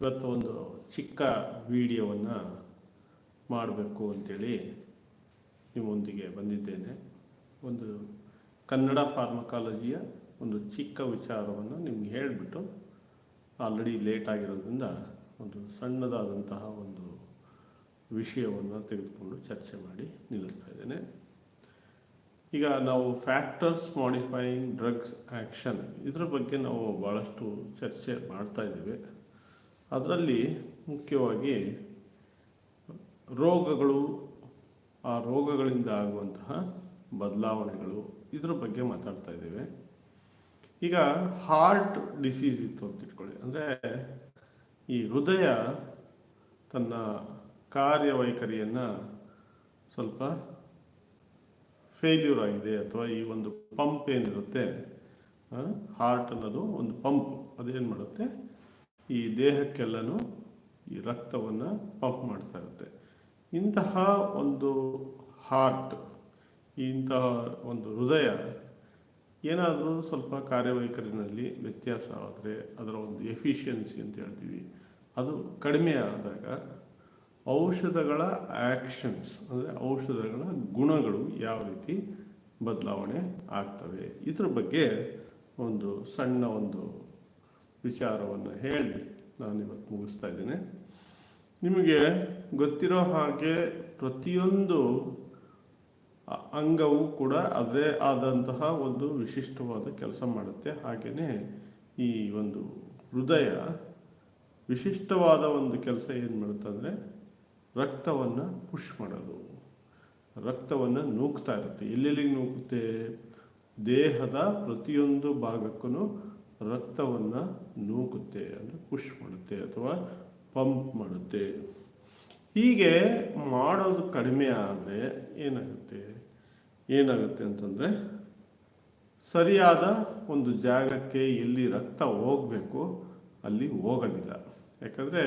ಇವತ್ತು ಒಂದು ಚಿಕ್ಕ ವಿಡಿಯೋವನ್ನು ಮಾಡಬೇಕು ಅಂತೇಳಿ ನಿಮ್ಮೊಂದಿಗೆ ಬಂದಿದ್ದೇನೆ. ಒಂದು ಕನ್ನಡ ಫಾರ್ಮಕಾಲಜಿಯ ಒಂದು ಚಿಕ್ಕ ವಿಚಾರವನ್ನು ನಿಮ್ಗೆ ಹೇಳಿಬಿಟ್ಟು ಆಲ್ರೆಡಿ ಲೇಟ್ ಆಗಿರೋದ್ರಿಂದ ಒಂದು ಸಣ್ಣದಾದಂತಹ ಒಂದು ವಿಷಯವನ್ನು ತೆಗೆದುಕೊಂಡು ಚರ್ಚೆ ಮಾಡಿ ನಿಲ್ಲಿಸ್ತಾ ಇದ್ದೇನೆ. ಈಗ ನಾವು ಫ್ಯಾಕ್ಟರ್ಸ್ ಮಾಡಿಫೈಯಿಂಗ್ ಡ್ರಗ್ಸ್ ಆ್ಯಕ್ಷನ್ ಇದರ ಬಗ್ಗೆ ನಾವು ಭಾಳಷ್ಟು ಚರ್ಚೆ ಮಾಡ್ತಾ ಇದ್ದೇವೆ. ಅದರಲ್ಲಿ ಮುಖ್ಯವಾಗಿ ರೋಗಗಳು, ಆ ರೋಗಗಳಿಂದ ಆಗುವಂತಹ ಬದಲಾವಣೆಗಳು ಇದರ ಬಗ್ಗೆ ಮಾತಾಡ್ತಾ ಇದ್ದೇವೆ. ಈಗ ಹಾರ್ಟ್ ಡಿಸೀಸ್ ಇತ್ತು ಅಂತ ಇಟ್ಕೊಳ್ಳಿ. ಅಂದರೆ ಈ ಹೃದಯ ತನ್ನ ಕಾರ್ಯವೈಖರಿಯನ್ನು ಸ್ವಲ್ಪ ಫೇಲ್ಯೂರ್ ಆಗಿದೆ ಅಥವಾ ಈ ಒಂದು ಪಂಪ್ ಏನಿರುತ್ತೆ ಹಾರ್ಟ್ ಅನ್ನೋದು ಒಂದು ಪಂಪ್ ಅದೇನು ಮಾಡುತ್ತೆ? ಈ ದೇಹಕ್ಕೆಲ್ಲನೂ ಈ ರಕ್ತವನ್ನು ಪಂಪ್ ಮಾಡ್ತಾ ಇರುತ್ತೆ. ಇಂತಹ ಒಂದು ಹಾರ್ಟ್ ಇಂತಹ ಒಂದು ಹೃದಯ ಏನಾದರೂ ಸ್ವಲ್ಪ ಕಾರ್ಯವೈಖರಿನಲ್ಲಿ ವ್ಯತ್ಯಾಸ ಆದರೆ ಅದರ ಒಂದು ಎಫಿಷಿಯನ್ಸಿ ಅಂತ ಹೇಳ್ತೀವಿ. ಅದು ಕಡಿಮೆ ಆದಾಗ ಔಷಧಗಳ ಆ್ಯಕ್ಷನ್ಸ್ ಅಂದರೆ ಔಷಧಗಳ ಗುಣಗಳು ಯಾವ ರೀತಿ ಬದಲಾವಣೆ ಆಗ್ತವೆ. ಇದ್ರ ಬಗ್ಗೆ ಒಂದು ಸಣ್ಣ ಒಂದು ವಿಚಾರವನ್ನು ಹೇಳಿ ನಾನು ಇವತ್ತು ಮುಗಿಸ್ತಾ ಇದ್ದೇನೆ. ನಿಮಗೆ ಗೊತ್ತಿರೋ ಹಾಗೆ ಪ್ರತಿಯೊಂದು ಅಂಗವೂ ಕೂಡ ಅದೇ ಆದಂತಹ ಒಂದು ವಿಶಿಷ್ಟವಾದ ಕೆಲಸ ಮಾಡುತ್ತೆ. ಹಾಗೆಯೇ ಈ ಒಂದು ಹೃದಯ ವಿಶಿಷ್ಟವಾದ ಒಂದು ಕೆಲಸ ಏನು ಮಾಡುತ್ತೆ ಅಂದರೆ ರಕ್ತವನ್ನು ಪುಷ್ ಮಾಡೋದು. ರಕ್ತವನ್ನು ನೂಕ್ತಾ ಇರುತ್ತೆ. ಎಲ್ಲೆಲ್ಲಿಗೆ ನೂಕುತ್ತೆ? ದೇಹದ ಪ್ರತಿಯೊಂದು ಭಾಗಕ್ಕೂ ರಕ್ತವನ್ನು ನೂಕುತ್ತೆ ಅಂದರೆ ಪುಷ್ ಮಾಡುತ್ತೆ ಅಥವಾ ಪಂಪ್ ಮಾಡುತ್ತೆ. ಹೀಗೆ ಮಾಡೋದು ಕಡಿಮೆ ಆದರೆ ಏನಾಗುತ್ತೆ? ಏನಾಗುತ್ತೆ ಅಂತಂದರೆ ಸರಿಯಾದ ಒಂದು ಜಾಗಕ್ಕೆ ಎಲ್ಲಿ ರಕ್ತ ಹೋಗಬೇಕು ಅಲ್ಲಿ ಹೋಗೋದಿಲ್ಲ. ಯಾಕಂದರೆ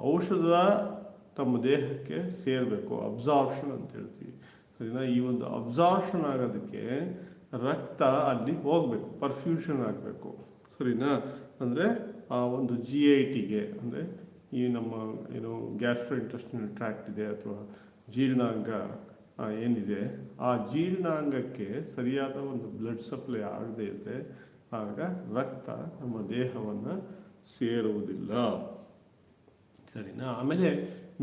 ಔಷಧ ತಮ್ಮ ದೇಹಕ್ಕೆ ಸೇರಬೇಕು ಅಬ್ಸಾರ್ಪ್ಷನ್ ಅಂತ ಹೇಳ್ತೀವಿ. ಸರಿನಾ? ಈ ಒಂದು ಅಬ್ಸಾರ್ಪ್ಷನ್ ಆಗೋದಕ್ಕೆ ರಕ್ತ ಅಲ್ಲಿ ಹೋಗಬೇಕು ಪರ್ಫ್ಯೂಷನ್ ಆಗಬೇಕು, ಸರಿನಾ? ಅಂದರೆ ಆ ಒಂದು ಜಿ ಐ ಟಿಗೆ ಅಂದರೆ ಈ ನಮ್ಮ ಏನು ಗ್ಯಾಸ್ಟ್ರೋ ಇಂಟೆಸ್ಟಿನಲ್ ಟ್ರ್ಯಾಕ್ಟ್ ಇದೆ ಅಥವಾ ಜೀರ್ಣಾಂಗ ಏನಿದೆ, ಆ ಜೀರ್ಣಾಂಗಕ್ಕೆ ಸರಿಯಾದ ಒಂದು ಬ್ಲಡ್ ಸಪ್ಲೈ ಆಗದೇ ಇದ್ದರೆ ಆಗ ರಕ್ತ ನಮ್ಮ ದೇಹವನ್ನು ಸೇರುವುದಿಲ್ಲ. ಸರಿನಾ? ಆಮೇಲೆ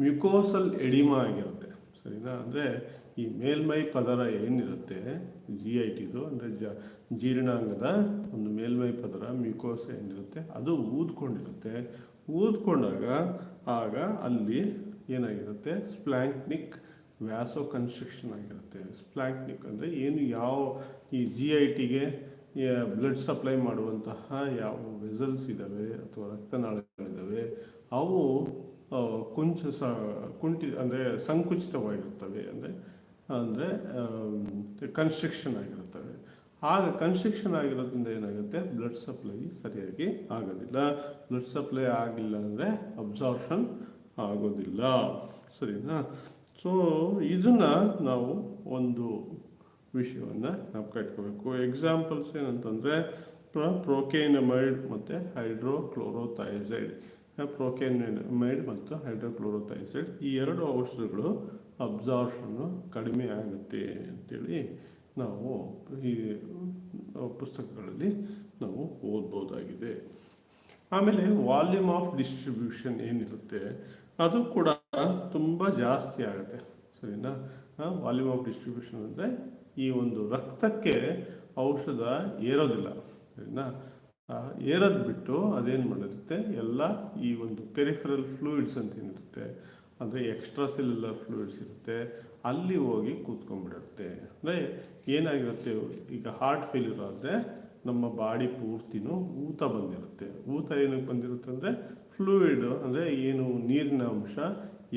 ಮ್ಯುಕೋಸಲ್ ಎಡಿಮಾ ಆಗಿರುತ್ತೆ. ಸರಿನಾ? ಅಂದರೆ ಈ ಮೇಲ್ಮೈ ಪದರ ಏನಿರುತ್ತೆ ಜಿ ಐ ಟಿದು ಅಂದರೆ ಜ, ಜೀರ್ಣಾಂಗದ ಒಂದು ಮೇಲ್ಮೈ ಪದರ ಮ್ಯೂಕೋಸ್ ಏನಿರುತ್ತೆ, ಅದು ಊದ್ಕೊಂಡಿರುತ್ತೆ. ಊದ್ಕೊಂಡಾಗ, ಆಗ ಅಲ್ಲಿ ಏನಾಗಿರುತ್ತೆ ಸ್ಪ್ಲ್ಯಾಂಕ್ನಿಕ್ ವ್ಯಾಸೋ ಕನ್ಸ್ಟ್ರಕ್ಷನ್ ಆಗಿರುತ್ತೆ. ಸ್ಪ್ಲ್ಯಾಂಕ್ನಿಕ್ ಅಂದರೆ ಏನು, ಯಾವ, ಈ ಜಿ ಐ ಟಿಗೆ ಬ್ಲಡ್ ಸಪ್ಲೈ ಮಾಡುವಂತಹ ಯಾವ ವೆಸಲ್ಸ್ ಇದ್ದಾವೆ ಅಥವಾ ರಕ್ತನಾಳಗಳಿದ್ದಾವೆ ಅವು ಕುಂಚ ಸ, ಕುಂಠಿ, ಅಂದರೆ ಸಂಕುಚಿತವಾಗಿರ್ತವೆ. ಅಂದರೆ ಅಂದರೆ ಕನ್ಸ್ಟ್ರಕ್ಷನ್ ಆಗಿರುತ್ತವೆ. ಆಗ ಕನ್ಸ್ಟ್ರಿಕ್ಷನ್ ಆಗಿರೋದ್ರಿಂದ ಏನಾಗುತ್ತೆ? ಬ್ಲಡ್ ಸಪ್ಲೈ ಸರಿಯಾಗಿ ಆಗೋದಿಲ್ಲ. ಬ್ಲಡ್ ಸಪ್ಲೈ ಆಗಿಲ್ಲ ಅಂದರೆ ಅಬ್ಸಾರ್ಪ್ಷನ್ ಆಗೋದಿಲ್ಲ. ಸರಿನಾ? ಸೊ ಇದನ್ನು ನಾವು ಒಂದು ವಿಷಯವನ್ನು ಕಟ್ಕೋಬೇಕು. ಎಕ್ಸಾಂಪಲ್ಸ್ ಏನಂತಂದರೆ ಪ್ರೋಕೇನಮೈಡ್ ಮತ್ತು ಹೈಡ್ರೋಕ್ಲೋರೋಥೈಸೈಡ್ ಪ್ರೋಕೇನಮೈಡ್ ಮತ್ತು ಹೈಡ್ರೋಕ್ಲೋರೋಥೈಸೈಡ್ ಈ ಎರಡು ಔಷಧಗಳು ಅಬ್ಸಾರ್ಷನ್ನು ಕಡಿಮೆ ಆಗುತ್ತೆ ಅಂತೇಳಿ ನಾವು ಈ ಪುಸ್ತಕಗಳಲ್ಲಿ ನಾವು ಓದ್ಬೋದಾಗಿದೆ. ಆಮೇಲೆ ವಾಲ್ಯೂಮ್ ಆಫ್ ಡಿಸ್ಟ್ರಿಬ್ಯೂಷನ್ ಏನಿರುತ್ತೆ, ಅದು ಕೂಡ ತುಂಬ ಜಾಸ್ತಿ ಆಗುತ್ತೆ. ಸರಿನಾ? ವಾಲ್ಯೂಮ್ ಆಫ್ ಡಿಸ್ಟ್ರಿಬ್ಯೂಷನ್ ಅಂದರೆ ಈ ಒಂದು ರಕ್ತಕ್ಕೆ ಔಷಧ ಏರೋದಿಲ್ಲ. ಸರಿನಾ? ಏರೋದು ಬಿಟ್ಟು ಅದೇನು ಮಾಡಿರುತ್ತೆ? ಎಲ್ಲ ಈ ಒಂದು ಪೆರಿಫರಲ್ ಫ್ಲೂಯಿಡ್ಸ್ ಅಂತ ಏನಿರುತ್ತೆ ಅಂದರೆ ಎಕ್ಸ್ಟ್ರಾ ಸೆಲ್ಯುಲರ್ ಫ್ಲೂಯಿಡ್ಸ್ ಇರುತ್ತೆ, ಅಲ್ಲಿ ಹೋಗಿ ಕೂತ್ಕೊಂಡ್ಬಿಡುತ್ತೆ. ಅಂದರೆ ಏನಾಗಿರುತ್ತೆ, ಈಗ ಹಾರ್ಟ್ ಫೇಲ್ಯೂರ್ ಆದರೆ ನಮ್ಮ ಬಾಡಿ ಪೂರ್ತಿನೂ ಊತ ಬಂದಿರುತ್ತೆ. ಊತ ಏನಕ್ಕೆ ಬಂದಿರುತ್ತೆ ಅಂದರೆ ಫ್ಲೂಯಿಡ್ ಅಂದರೆ ಏನು ನೀರಿನ ಅಂಶ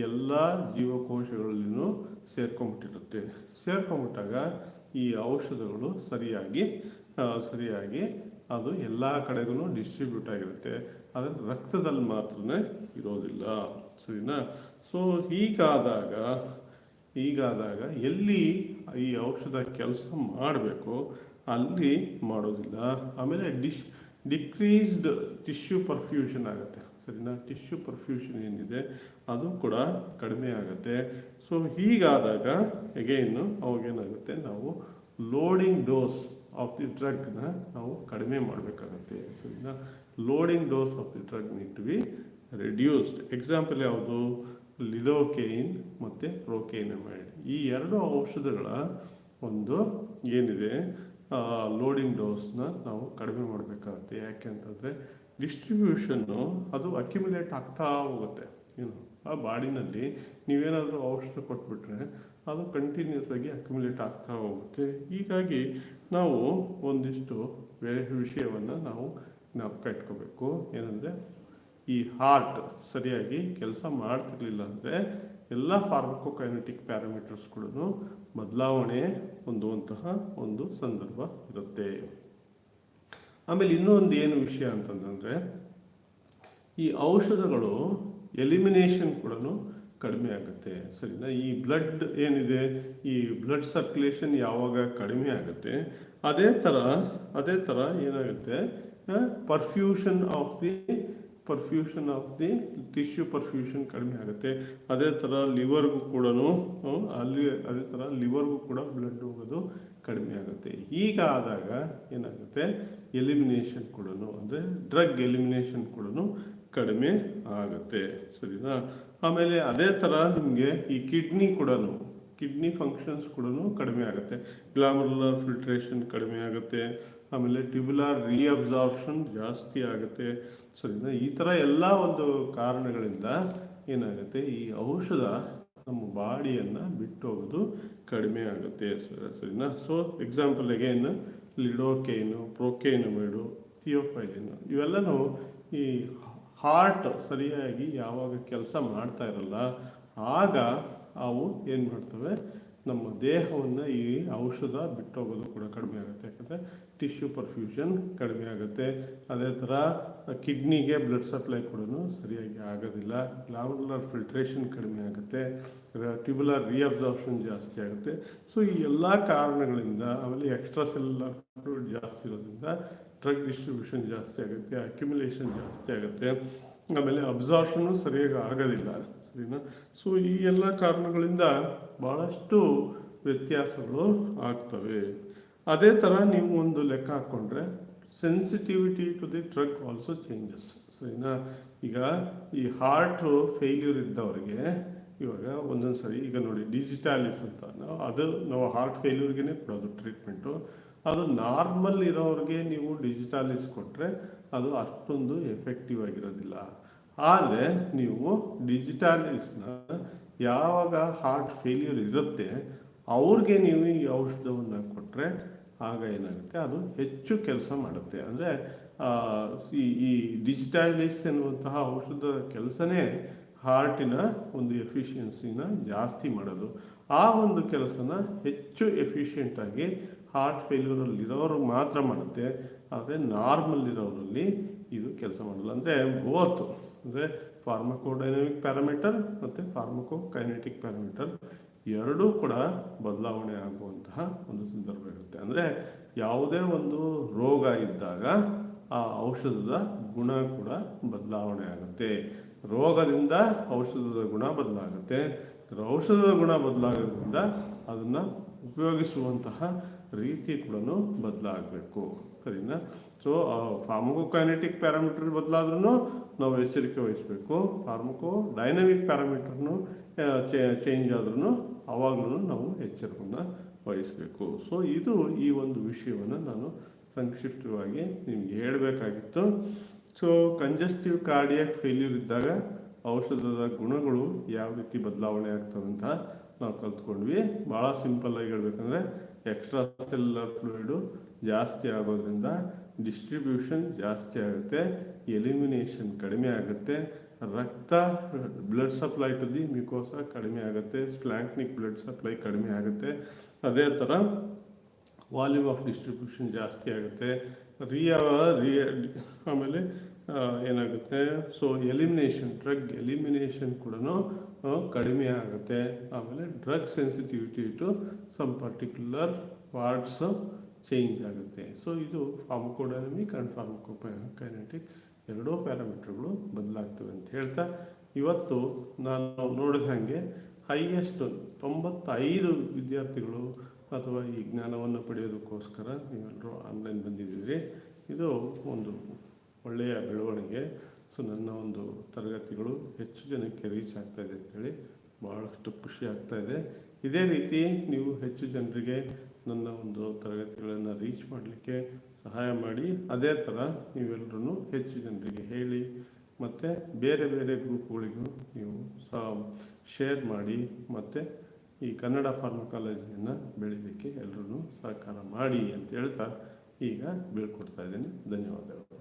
ಎಲ್ಲ ಜೀವಕೋಶಗಳಲ್ಲಿನೂ ಸೇರ್ಕೊಂಡ್ಬಿಟ್ಟಿರುತ್ತೆ. ಸೇರ್ಕೊಂಡ್ಬಿಟ್ಟಾಗ ಈ ಔಷಧಗಳು ಸರಿಯಾಗಿ ಸರಿಯಾಗಿ ಅದು ಎಲ್ಲ ಕಡೆಗೂ ಡಿಸ್ಟ್ರಿಬ್ಯೂಟ್ ಆಗಿರುತ್ತೆ. ಆದರೆ ರಕ್ತದಲ್ಲಿ ಮಾತ್ರ ಇರೋದಿಲ್ಲ. ಸರಿನಾ? ಸೊ ಹೀಗಾದಾಗ ಹೀಗಾದಾಗ ಎಲ್ಲಿ ಈ ಔಷಧ ಕೆಲಸ ಮಾಡಬೇಕು, ಅಲ್ಲಿ ಮಾಡೋದಿಲ್ಲ. ಆಮೇಲೆ ಡಿಶ್ ಡಿಕ್ರೀಸ್ಡ್ ಟಿಶ್ಯೂ ಪರ್ಫ್ಯೂಷನ್ ಆಗುತ್ತೆ. ಸರಿನಾ? ಟಿಶ್ಯೂ ಪರ್ಫ್ಯೂಷನ್ ಏನಿದೆ, ಅದು ಕೂಡ ಕಡಿಮೆ ಆಗುತ್ತೆ. ಸೊ ಹೀಗಾದಾಗ ಎಗೈನು ಅವಾಗೇನಾಗುತ್ತೆ? ನಾವು ಲೋಡಿಂಗ್ ಡೋಸ್ ಆಫ್ ದಿ ಡ್ರಗ್ನ ನಾವು ಕಡಿಮೆ ಮಾಡಬೇಕಾಗತ್ತೆ. ಸರಿನಾ loading dose of the drug need to be reduced example ಯಾವುದು? ಲಿಲೋಕೇನ್ ಮತ್ತು ಪ್ರೋಕೇನಮೈಡ್ ಈ ಎರಡು ಔಷಧಗಳ ಒಂದು ಏನಿದೆ? ಲೋಡಿಂಗ್ ಡೋಸ್ನ ನಾವು ಕಡಿಮೆ ಮಾಡಬೇಕಾಗುತ್ತೆ. ಯಾಕೆ ಅಂತಂದರೆ ಡಿಸ್ಟ್ರಿಬ್ಯೂಷನ್ನು ಅದು ಅಕ್ಯುಮುಲೇಟ್ ಆಗ್ತಾ ಹೋಗುತ್ತೆ. ಏನು ಆ ಬಾಡಿನಲ್ಲಿ ನೀವೇನಾದರೂ ಔಷಧ ಕೊಟ್ಬಿಟ್ರೆ ಅದು ಕಂಟಿನ್ಯೂಸ್ ಆಗಿ ಅಕ್ಯುಮುಲೇಟ್ ಆಗ್ತಾ ಹೋಗುತ್ತೆ. ಹೀಗಾಗಿ ನಾವು ಒಂದಿಷ್ಟು ಬೇರೆ ವಿಷಯವನ್ನು ನಾವು ಜ್ಞಾಪಕ ಇಟ್ಕೋಬೇಕು. ಏನಂದರೆ, ಈ ಹಾರ್ಟ್ ಸರಿಯಾಗಿ ಕೆಲಸ ಮಾಡ್ತಿರ್ಲಿಲ್ಲ ಅಂದರೆ ಎಲ್ಲ ಫಾರ್ಮಕೋಕೈನೆಟಿಕ್ ಕೂಡ ಬದಲಾವಣೆ ಹೊಂದುವಂತಹ ಒಂದು ಸಂದರ್ಭ ಇರುತ್ತೆ. ಆಮೇಲೆ ಇನ್ನೂ ಒಂದು ಏನು ವಿಷಯ ಅಂತಂದರೆ, ಈ ಔಷಧಗಳು ಎಲಿಮಿನೇಷನ್ ಕೂಡ ಕಡಿಮೆ ಆಗುತ್ತೆ. ಸರಿನಾ? ಈ ಬ್ಲಡ್ ಏನಿದೆ? ಈ ಬ್ಲಡ್ ಸರ್ಕ್ಯುಲೇಷನ್ ಯಾವಾಗ ಕಡಿಮೆ ಆಗುತ್ತೆ? ಅದೇ ಥರ ಅದೇ ಥರ ಏನಾಗುತ್ತೆ? Perfusion of the perfusion of the tissue perfusion ಕಡಿಮೆ ಆಗುತ್ತೆ. ಅದೇ ಥರ ಲಿವರ್ಗೂ ಕೂಡ ಅಲ್ಲಿ ಅದೇ ಥರ ಲಿವರ್ಗೂ ಕೂಡ ಬ್ಲಡ್ ಹೋಗೋದು ಕಡಿಮೆ ಆಗುತ್ತೆ. ಈಗ ಆದಾಗ ಏನಾಗುತ್ತೆ? ಎಲಿಮಿನೇಷನ್ ಕೂಡ ಅಂದರೆ ಡ್ರಗ್ ಎಲಿಮಿನೇಷನ್ ಕೂಡ ಕಡಿಮೆ ಆಗುತ್ತೆ. ಸರಿನಾ? ಆಮೇಲೆ ಅದೇ ಥರ ನಿಮಗೆ ಈ ಕಿಡ್ನಿ ಕೂಡ ಕಿಡ್ನಿ ಫಂಕ್ಷನ್ಸ್ ಕೂಡ ಕಡಿಮೆ ಆಗುತ್ತೆ. ಗ್ಲಾಮರ್ಲರ್ ಫಿಲ್ಟ್ರೇಷನ್ ಕಡಿಮೆ ಆಗುತ್ತೆ. ಆಮೇಲೆ ಟ್ಯೂಬುಲಾರ್ ರೀಅಬ್ಸಾರ್ಪ್ಷನ್ ಜಾಸ್ತಿ ಆಗುತ್ತೆ. ಸರಿನಾ ಈ ಥರ ಎಲ್ಲ ಒಂದು ಕಾರಣಗಳಿಂದ ಏನಾಗುತ್ತೆ? ಈ ಔಷಧ ನಮ್ಮ ಬಾಡಿಯನ್ನು ಬಿಟ್ಟು ಹೋಗೋದು ಕಡಿಮೆ ಆಗುತ್ತೆ. ಸರಿನಾ? So example again lidocaine procainamide theophylline ಇವೆಲ್ಲನೂ ಈ ಹಾರ್ಟ್ ಸರಿಯಾಗಿ ಯಾವಾಗ ಕೆಲಸ ಮಾಡ್ತಾ ಇರಲ್ಲ ಆಗ ಅವು ಏನು ಮಾಡ್ತವೆ? ನಮ್ಮ ದೇಹವನ್ನು ಈ ಔಷಧ ಬಿಟ್ಟೋಗೋದು ಕೂಡ ಕಡಿಮೆ ಆಗುತ್ತೆ. ಯಾಕಂದರೆ ಟಿಶ್ಯೂ ಪರ್ಫ್ಯೂಷನ್ ಕಡಿಮೆ ಆಗುತ್ತೆ. ಅದೇ ಥರ ಕಿಡ್ನಿಗೆ ಬ್ಲಡ್ ಸಪ್ಲೈ ಕೂಡ ಸರಿಯಾಗಿ ಆಗೋದಿಲ್ಲ. ಗ್ಲಾಮುಲರ್ ಫಿಲ್ಟ್ರೇಷನ್ ಕಡಿಮೆ ಆಗುತ್ತೆ. ಟ್ಯೂಬುಲರ್ ರೀಅಬ್ಸಾರ್ಪ್ಷನ್ ಜಾಸ್ತಿ ಆಗುತ್ತೆ. ಸೊ ಈ ಎಲ್ಲ ಕಾರಣಗಳಿಂದ ಆಮೇಲೆ ಎಕ್ಸ್ಟ್ರಾ ಸೆಲ್ಯುಲರ್ ಫ್ಲೂಯಿಡ್ ಜಾಸ್ತಿ ಇರೋದ್ರಿಂದ ಡ್ರಗ್ ಡಿಸ್ಟ್ರಿಬ್ಯೂಷನ್ ಜಾಸ್ತಿ ಆಗುತ್ತೆ ಅಕ್ಯುಮುಲೇಷನ್ ಜಾಸ್ತಿ ಆಗುತ್ತೆ. ಆಮೇಲೆ ಅಬ್ಸಾರ್ಷನು ಸರಿಯಾಗಿ ಆಗೋದಿಲ್ಲ. ಸರಿನಾ ಸೊ ಈ ಎಲ್ಲ ಕಾರಣಗಳಿಂದ ಭಾಳಷ್ಟು ವ್ಯತ್ಯಾಸಗಳು ಆಗ್ತವೆ. ಅದೇ ಥರ ನೀವು ಒಂದು ಲೆಕ್ಕ ಹಾಕ್ಕೊಂಡ್ರೆ sensitivity to the drug also changes ಸರಿನಾ ಈಗ ಈ ಹಾರ್ಟ್ ಫೇಲ್ಯೂರ್ ಇದ್ದವರಿಗೆ ಇವಾಗ ಒಂದೊಂದು ಸರಿ ಈಗ ನೋಡಿ ಡಿಜಿಟಾಲಿಸ್ ಅಂತ ನಾವು ಅದು ನಾವು ಹಾರ್ಟ್ ಫೇಲ್ಯೂರ್ಗೆ ಕೊಡೋದು ಟ್ರೀಟ್ಮೆಂಟು ಅದು ನಾರ್ಮಲ್ ಇರೋರಿಗೆ ನೀವು ಡಿಜಿಟಾಲಿಸ್ ಕೊಟ್ಟರೆ ಅದು ಅಷ್ಟೊಂದು ಎಫೆಕ್ಟಿವ್ ಆಗಿರೋದಿಲ್ಲ. ಆದರೆ ನೀವು ಡಿಜಿಟಾಲಿಸ್ನ ಯಾವಾಗ ಹಾರ್ಟ್ ಫೇಲ್ಯೂರ್ ಇರುತ್ತೆ, ಅವ್ರಿಗೆ ನೀವು ಈ ಔಷಧವನ್ನು ಕೊಟ್ಟರೆ ಆಗ ಏನಾಗುತ್ತೆ, ಅದು ಹೆಚ್ಚು ಕೆಲಸ ಮಾಡುತ್ತೆ. ಅಂದರೆ ಈ ಈ ಡಿಜಿಟಲೈಸ್ ಎನ್ನುವಂತಹ ಔಷಧದ ಕೆಲಸನೇ ಹಾರ್ಟಿನ ಒಂದು ಎಫಿಷಿಯನ್ಸಿನ ಜಾಸ್ತಿ ಮಾಡೋದು. ಆ ಒಂದು ಕೆಲಸನ ಹೆಚ್ಚು ಎಫಿಷಿಯೆಂಟಾಗಿ ಹಾರ್ಟ್ ಫೇಲ್ಯೂರಲ್ಲಿ ಇರೋರು ಮಾತ್ರ ಮಾಡುತ್ತೆ, ಆದರೆ ನಾರ್ಮಲ್ ಇರೋರಲ್ಲಿ ಇದು ಕೆಲಸ ಮಾಡಲ್ಲ. ಅಂದರೆ ಬೋತ್ ಅಂದರೆ ಫಾರ್ಮಕೋಡೈನಮಿಕ್ ಪ್ಯಾರಾಮೀಟರ್ ಮತ್ತು ಫಾರ್ಮಕೋ ಕೈನೆಟಿಕ್ ಪ್ಯಾರಾಮೀಟರ್ ಎರಡೂ ಕೂಡ ಬದಲಾವಣೆ ಆಗುವಂತಹ ಒಂದು ಸಂದರ್ಭ ಇರುತ್ತೆ. ಅಂದರೆ ಯಾವುದೇ ಒಂದು ರೋಗ ಇದ್ದಾಗ ಆ ಔಷಧದ ಗುಣ ಕೂಡ ಬದಲಾವಣೆ ಆಗುತ್ತೆ. ರೋಗದಿಂದ ಔಷಧದ ಗುಣ ಬದಲಾಗುತ್ತೆ. ಔಷಧದ ಗುಣ ಬದಲಾಗೋದ್ರಿಂದ ಅದನ್ನು ಉಪಯೋಗಿಸುವಂತಹ ರೀತಿ ಕೂಡ ಬದಲಾಗಬೇಕು. ಸರಿನಾ? ಸೊ ಫಾರ್ಮಕೋಕೈನೆಟಿಕ್ ಪ್ಯಾರಾಮೀಟರ್ ಬದಲಾದ್ರೂ ನಾವು ಎಚ್ಚರಿಕೆ ವಹಿಸಬೇಕು. ಫಾರ್ಮಕೋ ಡೈನಮಿಕ್ ಪ್ಯಾರಾಮೀಟರ್ನು ಚೇಂಜ್ ಆದ್ರೂ ಆವಾಗಲೂ ನಾವು ಎಚ್ಚರಿಕೆಯನ್ನು ವಹಿಸಬೇಕು. ಸೊ ಇದು ಈ ಒಂದು ವಿಷಯವನ್ನು ನಾನು ಸಂಕ್ಷಿಪ್ತವಾಗಿ ನಿಮಗೆ ಹೇಳಬೇಕಾಗಿತ್ತು. ಸೊ ಕಂಜೆಸ್ಟಿವ್ ಕಾರ್ಡಿಯಾಕ್ ಫೇಲ್ಯೂರ್ ಇದ್ದಾಗ ಔಷಧದ ಗುಣಗಳು ಯಾವ ರೀತಿ ಬದಲಾವಣೆ ಆಗ್ತವೆ ಅಂತ ನಾವು ಕಲ್ತ್ಕೊಂಡ್ವಿ. ಭಾಳ ಸಿಂಪಲ್ಲಾಗಿ ಹೇಳ್ಬೇಕಂದ್ರೆ ಎಕ್ಸ್ಟ್ರಾ ಸೆಲ್ಯುಲರ್ ಫ್ಲೂಯಿಡು ಜಾಸ್ತಿ ಆಗೋದ್ರಿಂದ ಡಿಸ್ಟ್ರಿಬ್ಯೂಷನ್ ಜಾಸ್ತಿ ಆಗುತ್ತೆ ಎಲಿಮಿನೇಷನ್ ಕಡಿಮೆ ಆಗುತ್ತೆ, ರಕ್ತ blood supply to the mucosa ಕಡಿಮೆ ಆಗುತ್ತೆ ಸ್ಲಾಂಕ್ನಿಕ್ ಬ್ಲಡ್ ಸಪ್ಲೈ ಕಡಿಮೆ ಆಗುತ್ತೆ. ಅದೇ ಥರ ವಾಲ್ಯೂಮ್ ಆಫ್ ಡಿಸ್ಟ್ರಿಬ್ಯೂಷನ್ ಜಾಸ್ತಿ ಆಗುತ್ತೆ. ರಿಯ ರಿಯ ಆಮೇಲೆ ಏನಾಗುತ್ತೆ? ಸೊ ಎಲಿಮಿನೇಷನ್ ಡ್ರಗ್ ಎಲಿಮಿನೇಷನ್ ಕೂಡ ಕಡಿಮೆ ಆಗುತ್ತೆ. ಆಮೇಲೆ drug sensitivity to some particular parts change ಆಗುತ್ತೆ. ಸೊ ಇದು ಫಾರ್ಮಕೋಡೈನಮಿಕ್ ಆ್ಯಂಡ್ ಫಾರ್ಮಕೋಕೈನೆಟಿಕ್ ಎರಡೂ ಪ್ಯಾರಾಮೀಟರ್ಗಳು ಬದಲಾಗ್ತವೆ ಅಂತ ಹೇಳ್ತಾ, ಇವತ್ತು ನಾನು ನೋಡಿದ ಹಾಗೆ ಹೈಯೆಸ್ಟ್ ತೊಂಬತ್ತೈದು ವಿದ್ಯಾರ್ಥಿಗಳು ಅಥವಾ ಈ ಜ್ಞಾನವನ್ನು ಪಡೆಯೋದಕ್ಕೋಸ್ಕರ ನೀವೆಲ್ಲರೂ ಆನ್ಲೈನ್ ಬಂದಿದ್ದೀರಿ. ಇದು ಒಂದು ಒಳ್ಳೆಯ ಬೆಳವಣಿಗೆ. ಸೊ ನನ್ನ ಒಂದು ತರಗತಿಗಳು ಹೆಚ್ಚು ಜನಕ್ಕೆ ರೀಚ್ ಆಗ್ತಾ ಇದೆ ಅಂತೇಳಿ ಭಾಳಷ್ಟು ಖುಷಿ ಆಗ್ತಾ ಇದೆ. ಇದೇ ರೀತಿ ನೀವು ಹೆಚ್ಚು ಜನರಿಗೆ ನನ್ನ ಒಂದು ತರಗತಿಗಳನ್ನು ರೀಚ್ ಮಾಡಲಿಕ್ಕೆ ಸಹಾಯ ಮಾಡಿ. ಅದೇ ಥರ ನೀವೆಲ್ಲರೂ ಹೆಚ್ಚು ಜನರಿಗೆ ಹೇಳಿ, ಮತ್ತು ಬೇರೆ ಬೇರೆ ಗ್ರೂಪ್ಗಳಿಗೂ ನೀವು ಸಹ ಶೇರ್ ಮಾಡಿ, ಮತ್ತು ಈ ಕನ್ನಡ ಫಾರ್ಮಕಾಲಜಿಯನ್ನು ಬೆಳೀಲಿಕ್ಕೆ ಎಲ್ಲರೂ ಸಹಕಾರ ಮಾಡಿ ಅಂತ ಹೇಳ್ತಾ ಈಗ ಬೀಳ್ಕೊಡ್ತಾ ಇದ್ದೀನಿ. ಧನ್ಯವಾದಗಳು.